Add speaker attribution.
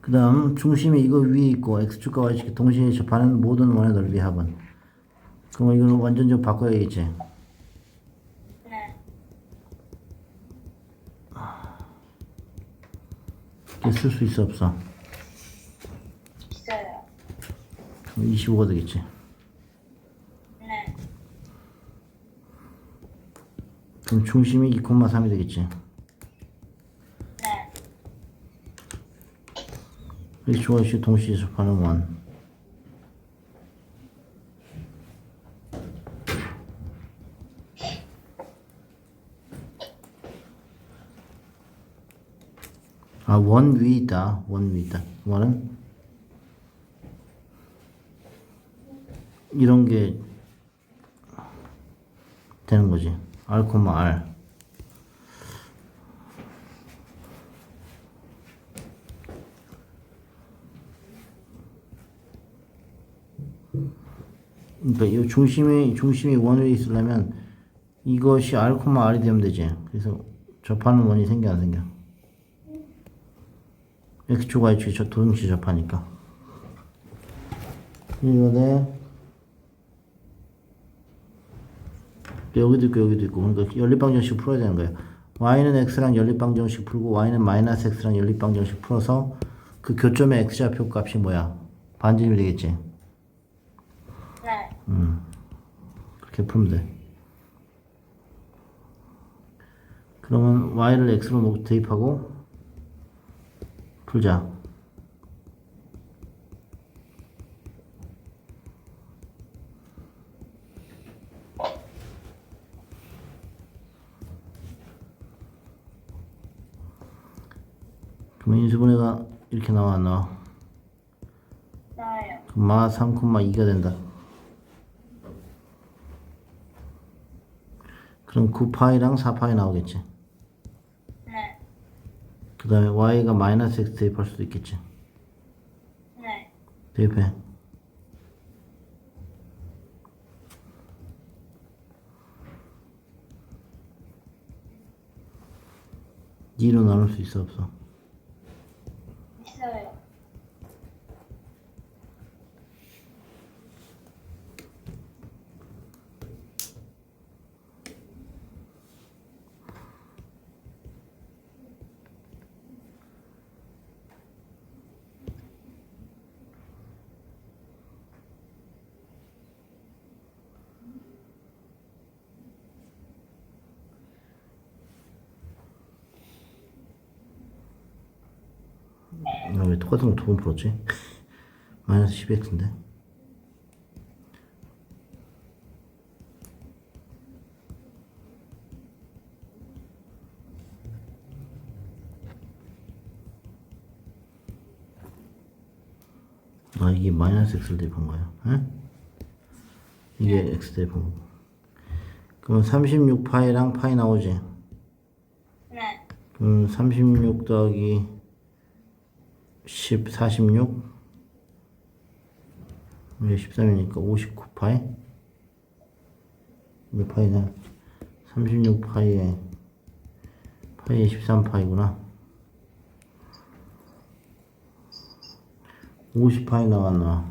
Speaker 1: 그 다음 중심이 이거 위에 있고 x축과 y축이 동시에 접하는 모든 원의 넓이 합은 그럼 이거는 완전 좀 바꿔야겠지
Speaker 2: 네.
Speaker 1: 이게 쓸수 있어 없어
Speaker 2: 있어요.
Speaker 1: 그럼 25가 되겠지
Speaker 2: 네.
Speaker 1: 그럼 중심이 2,3이 되겠지 1초간씩 동시에 접하는 원 아, 원 위다. 원 위다. 원은 이런 게 되는 거지. R, R. 그러니까 이 중심이 중심이 원 위에 있으려면 이것이 R, R이 되면 되지. 그래서 접하는 원이 생겨 안 생겨? x축 y축이 저 동시에 접하니까. 이거네. 여기도 있고 여기도 있고. 그러니까 연립방정식 풀어야 되는 거예요. Y는 x랑 연립방정식 풀고 y는 마이너스 x랑 연립방정식 풀어서 그 교점의 x좌표 값이 뭐야? 반지름이 되겠지
Speaker 2: 네.
Speaker 1: 그렇게 풀면 돼 그러면 y를 x로 대입하고 풀자 그러면 인수분해가 이렇게 나와 안 나와
Speaker 2: 나와요.
Speaker 1: 그럼 마 3,2가 된다 그럼 9파이랑 4파이 나오겠지
Speaker 2: 네.
Speaker 1: 그 다음에 y가 마이너스 x 대입할 수도 있겠지
Speaker 2: 네.
Speaker 1: 대입해 이로 나눌 수 있어 없어
Speaker 2: 있어요.
Speaker 1: 나왜 똑같은 거 두 번 풀었지? 마이너스 10x인데 아 이게 마이너스 x를 대입한 거야 에? 이게 x 대입한 거고 그럼 36파이랑 파이 나오지
Speaker 2: 네.
Speaker 1: 그럼 36 더하기 10, 46 이게 13이니까 59파이? 몇 파이냐? 36파이에 파이에 13파이구나. 50파이 나왔나